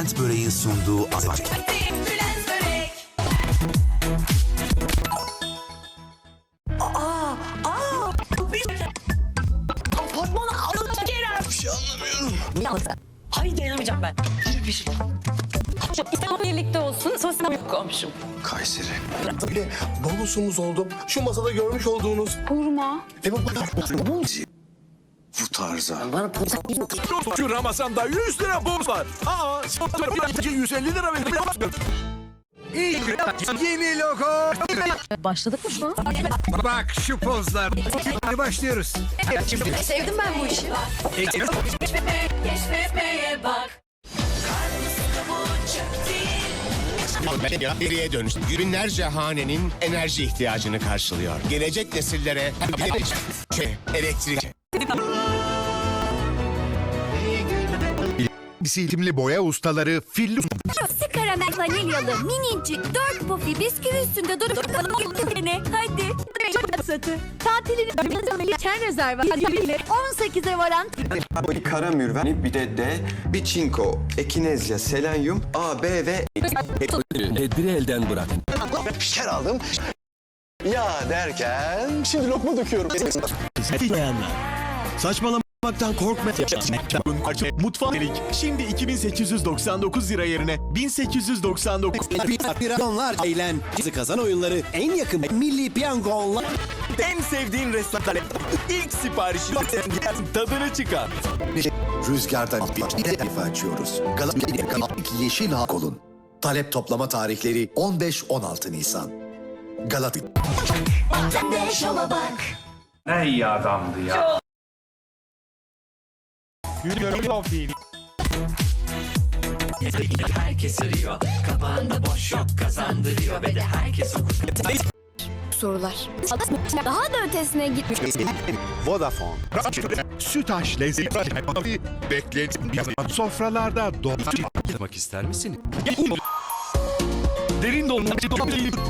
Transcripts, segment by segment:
Bülent Böreğin sunduğu Azıcık. Bülent Börek. Apartmana alın Kerem. Bir şey anlamıyorum. Niye? Hayır dayanamayacağım ben. Bir şey. İstanbul birlikte olsun. Sosyal Komşum. Kayseri. Bir bonusumuz oldu. Şu masada görmüş olduğunuz. kurma. E bu Bu tarza. Şu Ramazan'da 100 lira borç var. Aa, 150 lira verin. Yeni logo. Başladık mı şu an? Bak şu pozlar. Hadi başlıyoruz. Sevdim ben bu işi. Keşfetmeye bak. Geriye dönüş. Binlerce hanenin enerji ihtiyacını karşılıyor. Gelecek nesillere elektrik Bisiklimli boya ustaları Fillus Rossi karamel vanilyalı minicik dört pufi bisküvi üstünde durup ne? Hadi. Satı. Tatilini Çen rezervasyonu 18'e varan Bir kara mürven, bir de D, bir çinko, ekinezya, selenyum, A, B ve tedbiri elden bırakın. şeker aldım. Ya derken şimdi lokma döküyorum. Saçmalamaktan korkma. Mutfak delik. Şimdi 2899 lira yerine 1899. Milyonlarca eğlenceli kazan oyunları en yakın Milli Piyango Online. En sevdiğin restoran. İlk siparişi tadını çıkar. Rüzgardan bir defa açıyoruz. Galatasaray Yeşil Hakol'un talep toplama tarihleri 15-16 Nisan. Galatasaray Ne iyi adamdı ya. Sorular. Daha da ötesine gitmiş. Vodafone. Sütaş lezzeti. Bekletin. Sofralarda Yapmak ister misin? Derin dondurucu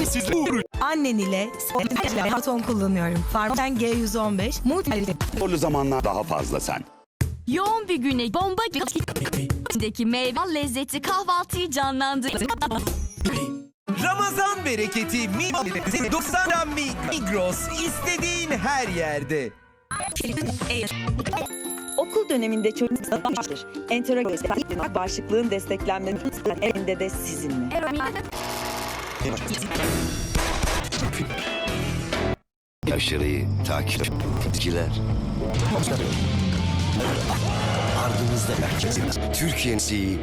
sizle Annen ile maraton kullanıyorum. Farmaten G115 multi Zorlu zamanlar daha fazla sen. Yoğun bir güne bomba içindeki meyve lezzeti kahvaltıyı canlandırdı. Ramazan bereketi mi 90 Migros istediğin her yerde. Okul döneminde çocuklar entero göstermek bağışıklığın desteklenmesi elinde de sizinle. Aşırıyı takip etkiler. Ardımızda merkezin. Türkiye'nin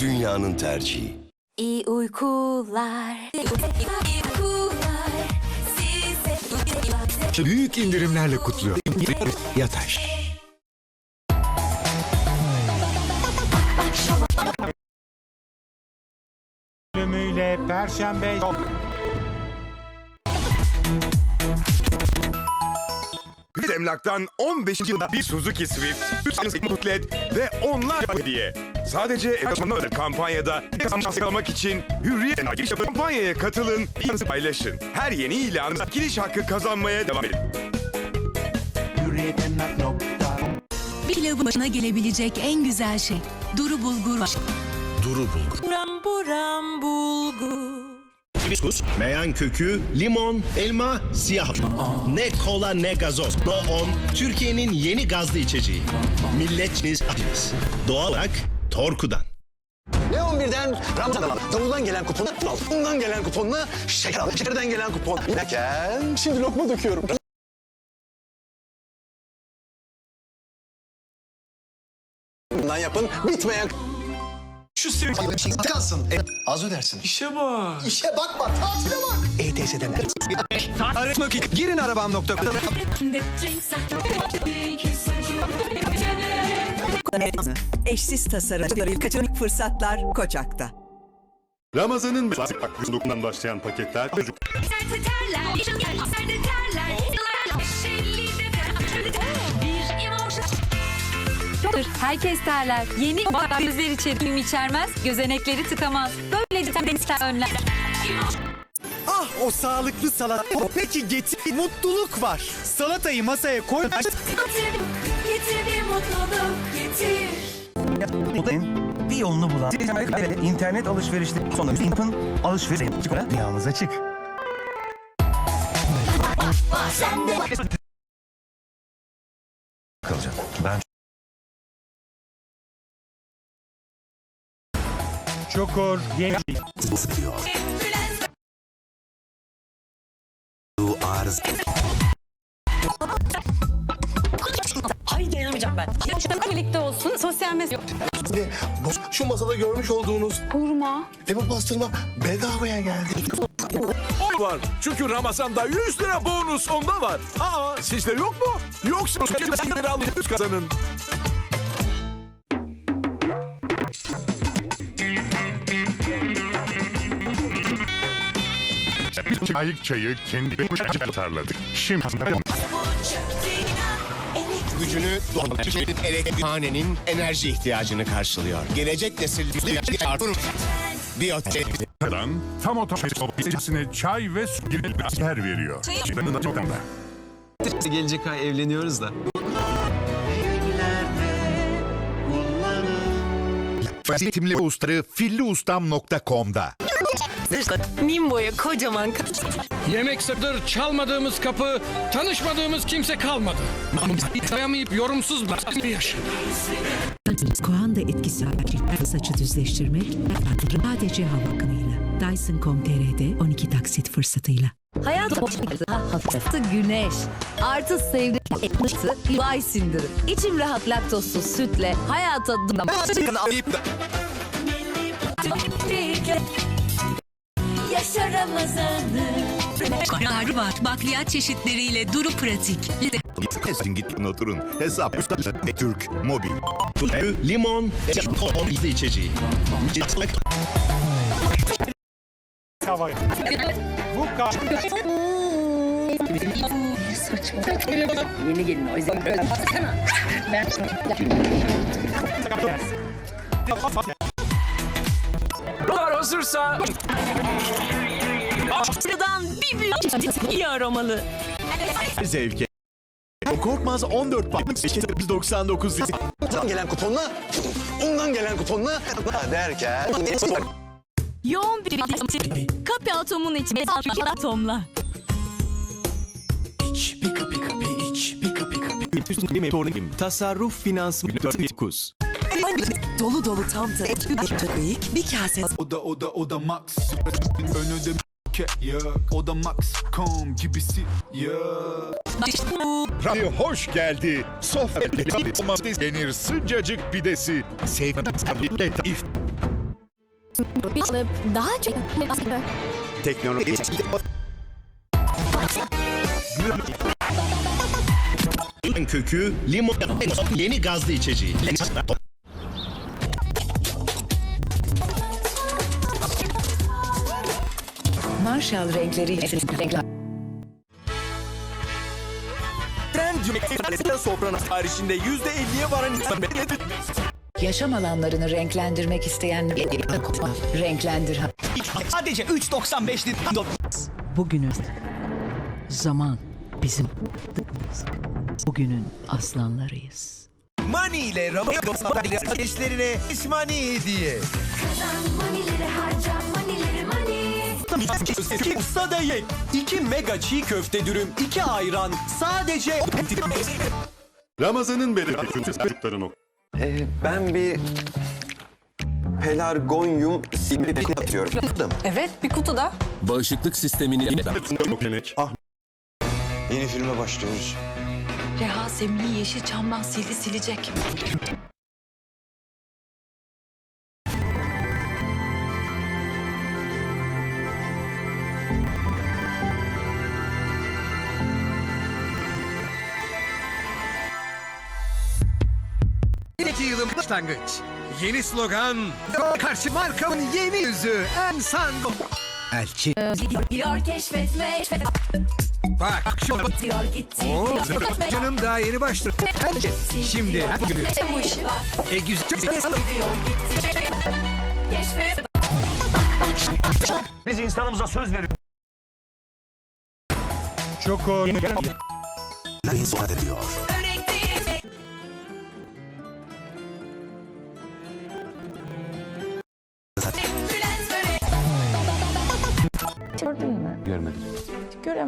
dünyanın tercihi. İyi uykular. İyi uykular. Size Büyük indirimlerle kutluyor. Yataş. Bölümüyle Perşembe Biz emlaktan 15 yılda bir Suzuki Swift, 3 tane mutlet ve onlar hediye. Sadece evlatmanı özel kampanyada şansı almak için Hürriyet giriş yapın. Kampanyaya katılın, ilanınızı paylaşın. Her yeni ilanınızda giriş hakkı kazanmaya devam edin. Bir pilavın başına gelebilecek en güzel şey. Duru bulgur var. Duru bulgur. Buram buram bulgur. Hibiskus, meyan kökü, limon, elma, siyah. Ne kola ne gazoz. No 10 Türkiye'nin yeni gazlı içeceği. Milletçiniz acınız. Doğal olarak Torku'dan. Ne 11'den Ramazan'dan davuldan gelen kuponu al. Bundan gelen kuponla şeker al. Şekerden gelen kupon. Derken şimdi lokma döküyorum. Bundan yapın bitmeyen şu sevgi kalsın. E, az ödersin. İşe bak. İşe bakma. Tatile bak. ETS'den. Girin arabam.com. Eşsiz tasarım, kaçamak fırsatlar Koçak'ta. Ramazan'ın dokundan başlayan paketler emoji. Herkes terler. Yeni yüzler film içermez, gözenekleri tıkamaz. Böylece deniz önler. Ah o sağlıklı salata. Peki getir mutluluk var. Salatayı masaya koy. Getir, getir bir mutluluk getir. Bir yolunu bulan. İnternet alışverişleri sonra yapın. Alışveriş Dünyamız açık. Kalacak. Çukur yeni Isıtıyor. Bu arız. Birlikte olsun. Sosyal mesaj. Şu masada görmüş olduğunuz Hurma. ve bu pastırma bedavaya geldi. var. Çünkü Ramazan'da 100 lira bonus onda var. Aa sizde yok mu? Yoksa lira alıyoruz kazanın. Ayık çayı kendi tarladık. Şimdi Gücünü hanenin enerji ihtiyacını karşılıyor. Gelecek nesiller Biyotek. tam otomatik çay ve su gibi yer veriyor. Gelecek ay evleniyoruz da. Eğitimli ustaları filliustam.com'da. Nimbo'ya kocaman Yemek sırdır çalmadığımız kapı, tanışmadığımız kimse kalmadı. Dayamayıp yorumsuz bir yaşında. Koanda etkisi saçı düzleştirmek sadece hava akımıyla. Dyson.com.tr'de 12 taksit fırsatıyla. Hayat hafifti güneş. Artı sevdiğim artı yuvay sindirim. İçim rahat laktozsuz sütle hayata Yaşa Ramazan'ı. Kararı var. Bakliyat çeşitleriyle Duru Pratik. Kesin gidin oturun. Hesap Türk Mobil. Limon, içeceği. Dolar hazırsa Sıradan bir büyük iyi aromalı. Zevke. Korkmaz 14 bak 899 Ondan gelen kuponla ondan gelen kuponla derken Yoğun bir kapı atomun içinde atomla. Tasarruf finansman 49. Dolu dolu tam tabii bir kase O da o da o da max. Önünde ya O da max com gibisi ya Radyo hoş geldi. Sofrada domates yenir sıcacık pidesi. Sevgiyle Daha çok teknoloji. Kökü, limon, yeni gazlı içeceği. Marshall renkleri Trendyol Soprano haricinde %50'ye varan insan Yaşam alanlarını renklendirmek isteyen renklendir. Sadece 3.95 lira. Bugünün zaman bizim bugünün aslanlarıyız. Money ile Ramazan kardeşlerine Money hediye. Usta dayı. 2 mega çiğ köfte dürüm, 2 ayran. Sadece... Ramazan'ın belirli çocukların o. Ee, ben bir pelargonyum simli atıyorum. Evet bir kutuda. Bağışıklık sistemini Yeni filme başlıyoruz. Reha Semih'i Yeşilçam'dan sildi silecek. Yılın başlangıç. Yeni slogan. Karşı markamın yeni yüzü. Ensango. Elçi. Diyor keşfetme. Bak şu Diyor gitti. Oo, canım daha yeni başladı. Şimdi her günü. Bu işi var. E güzel. Biz insanımıza söz veriyoruz. Çukur. Sohbet ediyor.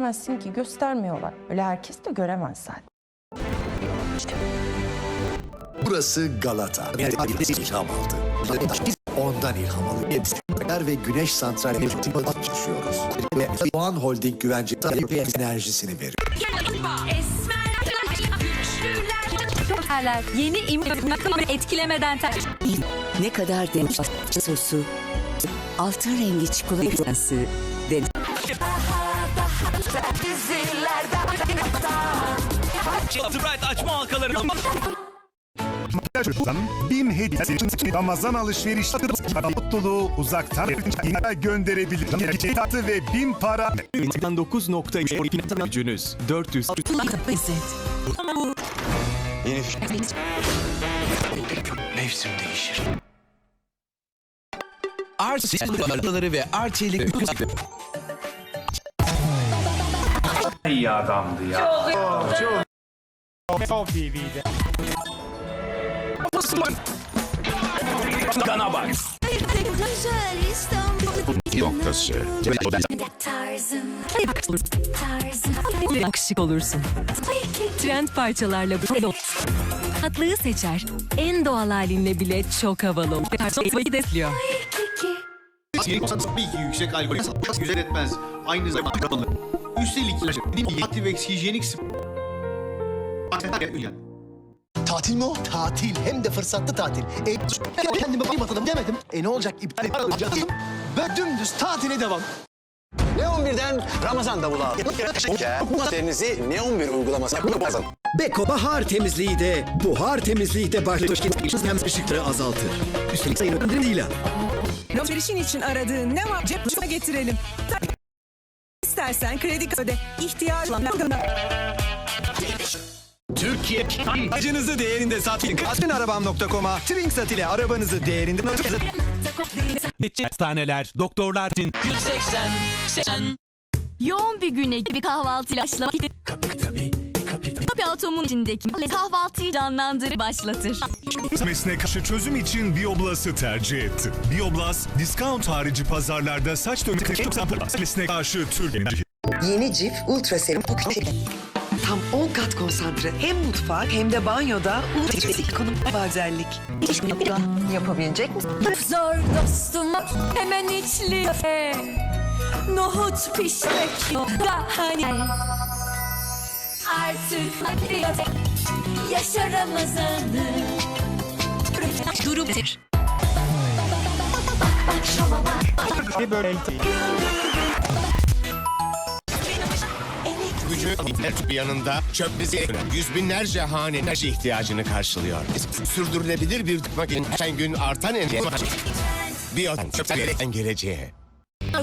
Göremezsin ki göstermiyorlar. Öyle herkes de göremez zaten. Burası Galata. ilham aldı. Biz ondan ilham alıyoruz. ve güneş santrali çalışıyoruz. Ve Doğan Holding güvence enerjisini veriyor. Yeni imkanı etkilemeden ter. Ne kadar demiş sosu. Altın rengi çikolatası. Çocuktan BİM hediyesi için Ramazan alışveriş mutluluğu uzaktan gönderebilir. Çetatı ve BİM para. 99.2 gücünüz 400 Mevsim değişir. Arçelikleri ve arçelik İyi adamdı ya. Kana bak. noktası. Yakışık olursun. Trend parçalarla bu Tatlıyı seçer. En doğal halinle bile çok havalı. Tarzı desliyor. Tabii ki yüksek alkol güzel etmez. Aynı zamanda. Üstelik Activex hijyenik Tatil mi o? Tatil. Hem de fırsatlı tatil. E, kendime bakmadım demedim. E ne olacak? İptal edeceğim. Ben dümdüz tatile devam. Ne 11'den Ramazan davulu aldı. Derinizi ne 11 uygulaması yapın. Beko bahar temizliği de, buhar temizliği de başlıyor. Hem ışıkları azaltır. Üstelik sayın ödülüyle. Alışverişin için aradığın ne var cep getirelim. İstersen kredi öde. İhtiyacı olan Türkiye aracınızı değerinde satın. Kasminarabam.com'a Twink Sat ile arabanızı değerinde Hastaneler, doktorlar için. Yoğun bir güne gibi kahvaltıyla başlamak için. Kapi atomun içindeki kahvaltıyı canlandırır başlatır. Mesne karşı çözüm için Bioblas'ı tercih etti. Bioblas, discount harici pazarlarda saç dönüşü Mesne karşı Türkiye'nin Yeni Cif Ultra Serum. Tam 10 kat konsantre. Hem mutfak hem de banyoda ultra özellik. Yapabilecek misin? Zor dostum hemen içli köfte. Nohut pişmek yok da hani Artık yaşa Ramazan'ı Durum Gücü bir yanında çöp bizi yüz binlerce hane enerji ihtiyacını karşılıyor. Sürdürülebilir bir makinenin her gün artan enerji Biyodan çöpten geleceğe.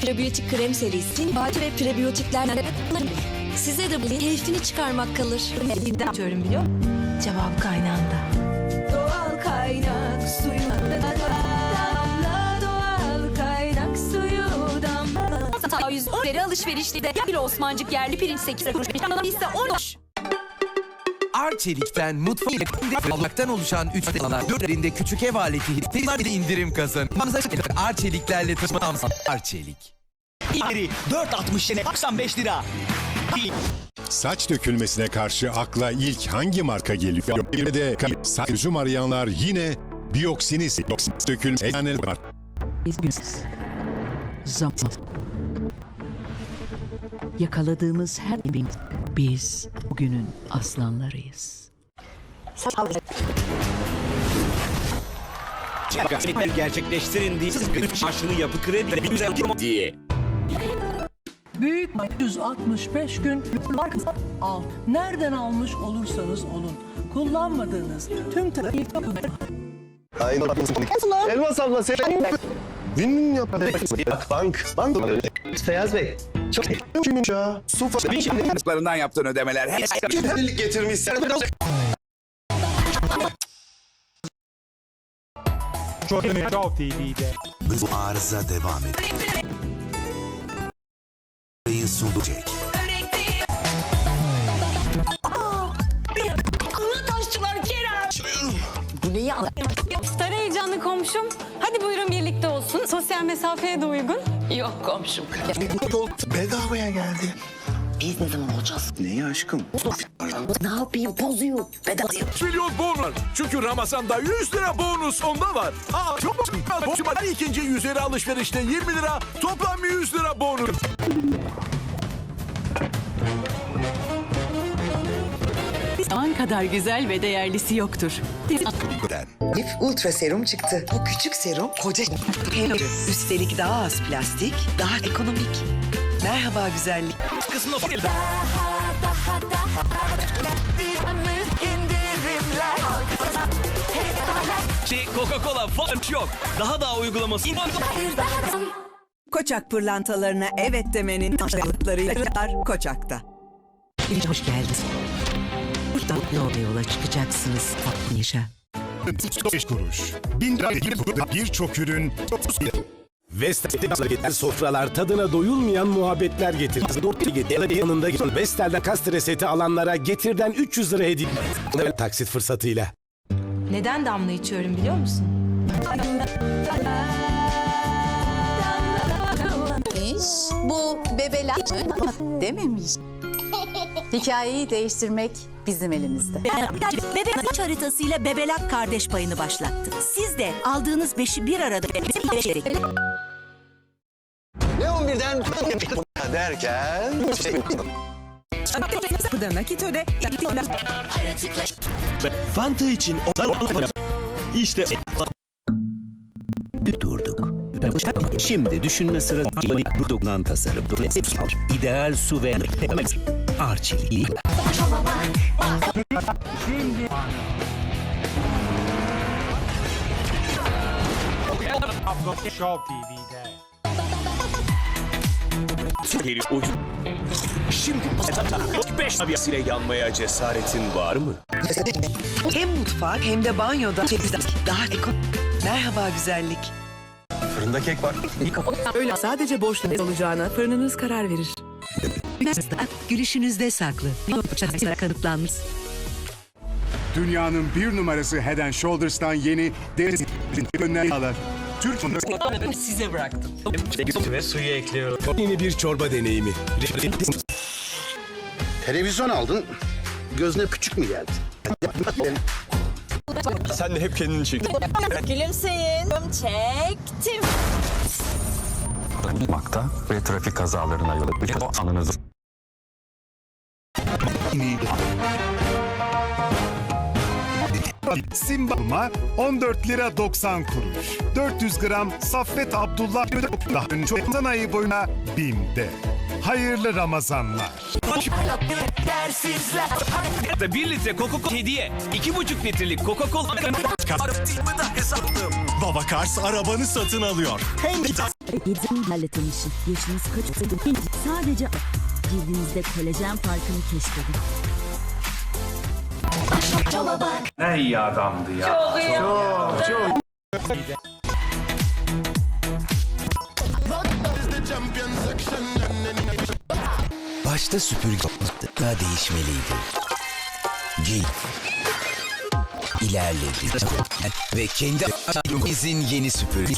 Prebiyotik krem serisi Bati ve prebiyotiklerle Size de bu keyfini çıkarmak kalır. Atıyorum biliyor Cevap kaynağında. Doğal kaynak suyu damla doğal kaynak suyu damla. Hata 100 veri alışverişli de bir Osmancık yerli pirinç 8 kuruş. ise 10 Arçelik'ten mutfağı almaktan oluşan 3 alan 4'lerinde küçük ev aleti hizmetleri indirim kazan. Arçeliklerle taşımam Arçelik. 4.60 yine 95 lira. Saç dökülmesine karşı akla ilk hangi marka geliyor? Bir de saç çözüm arayanlar yine Bioksinis. Bioksinis dökülme eczane var. Zaman. Yakaladığımız her bin biz bugünün aslanlarıyız. Gerçekleştirin diye maaşını yapı kredi diye. Büyük 165 gün al. Nereden almış olursanız olun. Kullanmadığınız tüm Elmas abla sen... Bin yap. Bank. Bank. Feyyaz Bey. Çok ya. Su Başlarından yaptığın ödemeler her Birlik getirmişsin. Bu arıza devam ediyor. Yayın sunulacak. Star heyecanlı komşum. Hadi buyurun birlikte olsun. Sosyal mesafeye de uygun. Yok komşum. Bedavaya geldi. Biz ne zaman olacağız? Neyi aşkım? Ne yapayım? Bozuyor. Bedava. Milyon bonus. Çünkü Ramazan'da 100 lira bonus onda var. Aa çok? Her ikinci 100 lira alışverişte 20 lira. Toplam 100 lira bonus. An kadar güzel ve değerlisi yoktur. Lif Ultra Serum çıktı. Bu küçük serum koca üstelik daha az plastik, daha ekonomik. Merhaba güzellik. Coca-Cola falan yok. Daha daha uygulaması. Koçak pırlantalarına evet demenin aşağılıklarıyla Koçak'ta. Hoş geldiniz. Buradan mutlu yola çıkacaksınız. Tatlı yaşa. 5 kuruş. 1000 lira birçok ürün. Vestel'de sofralar tadına doyulmayan muhabbetler getirir. Dört yanında Vestel'den kastre seti alanlara getirden 300 lira hediye. Taksit fırsatıyla. Neden damla içiyorum biliyor musun? Bu bebeler dememiş. Hikayeyi değiştirmek bizim elimizde. Bebek maç haritasıyla Bebelak kardeş payını başlattı. Siz de aldığınız beşi bir arada Ne 11'den derken... Bu da nakit öde. Fanta için işte durduk. Şimdi düşünme sırası dokunan tasarım. İdeal su ve Arçelik. Şimdi 5 abiyasıyla yanmaya cesaretin var mı? Hem mutfak hem de banyoda daha ekonomik. Merhaba güzellik. Fırında kek var. Öyle sadece boşluğunuz olacağına fırınınız karar verir. Gülüşünüzde saklı. Kanıtlanmış. Dünyanın bir numarası Head and Shoulders'tan yeni deri önlemler. Türk Size bıraktım. Ve suyu ekliyorum. Yeni bir çorba deneyimi. Televizyon aldın. Gözüne küçük mü geldi? Sen de hep kendini çek. Gülümseyin. Çektim. Makta ve trafik kazalarına yol açmış anınızı. Simba 14 lira 90 kuruş. 400 gram Saffet Abdullah Ramazan ayı boyuna BİM'de. Hayırlı Ramazanlar. 1 litre Coca-Cola hediye. 2,5 litrelik Coca-Cola. Baba Kars arabanı satın alıyor. Hem Bizimlerle tanışın. Yaşınız kaç Sadece cildinizde kolajen farkını keşfedin. Ne iyi adamdı ya. Başta süpürge daha değişmeliydi. Gil ilerledi ve kendi izin yeni süpürge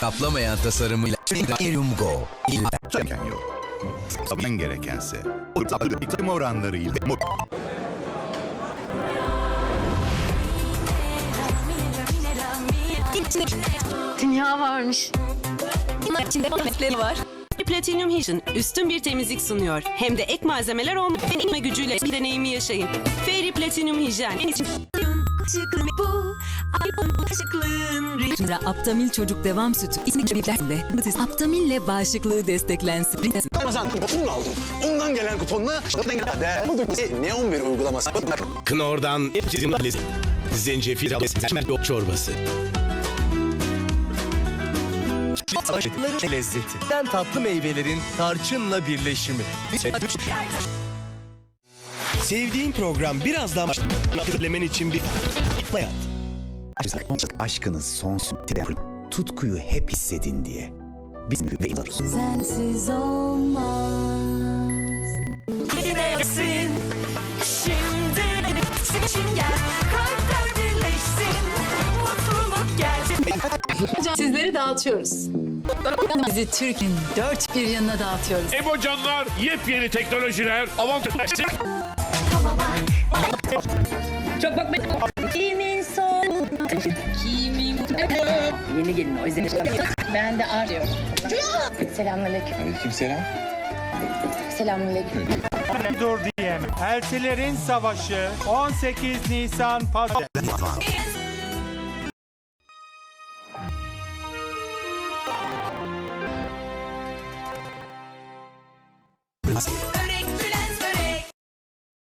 kaplamayan tasarımıyla Erium Go gereken yok. Sabiyen gerekense. İklim oranlarıyla. Dünya varmış. İçinde var. Platinum Hijyen üstün bir temizlik sunuyor. Hem de ek malzemeler olmayan inme gücüyle bir deneyimi yaşayın. Fairy Platinum Hijyen. Bu Şimdi Aptamil çocuk devam sütü. İsmi çocuklarında. Aptamil'le bağışıklığı desteklensin. Ramazan kuponunu aldım. Ondan gelen kuponla ne 11 uygulaması. Knorr'dan zencefil yok çorbası. lezzeti. tatlı meyvelerin tarçınla birleşimi. Sevdiğin program biraz daha hatırlaman için bir hayat. Aşkınız sonsuz. Tutkuyu hep hissedin diye. Biz. Sensiz olmaz. Sizleri dağıtıyoruz. Bizi Türkiye'nin dört bir yanına dağıtıyoruz. Ebo canlar, yepyeni teknolojiler, avantajlar. Kimin son? Kimin? Yeni gelin o yüzden. Ben de arıyorum. Selamünaleyküm. Aleykümselam. Selamünaleyküm. Dur diyem. Elçilerin Savaşı 18 Nisan Pazar.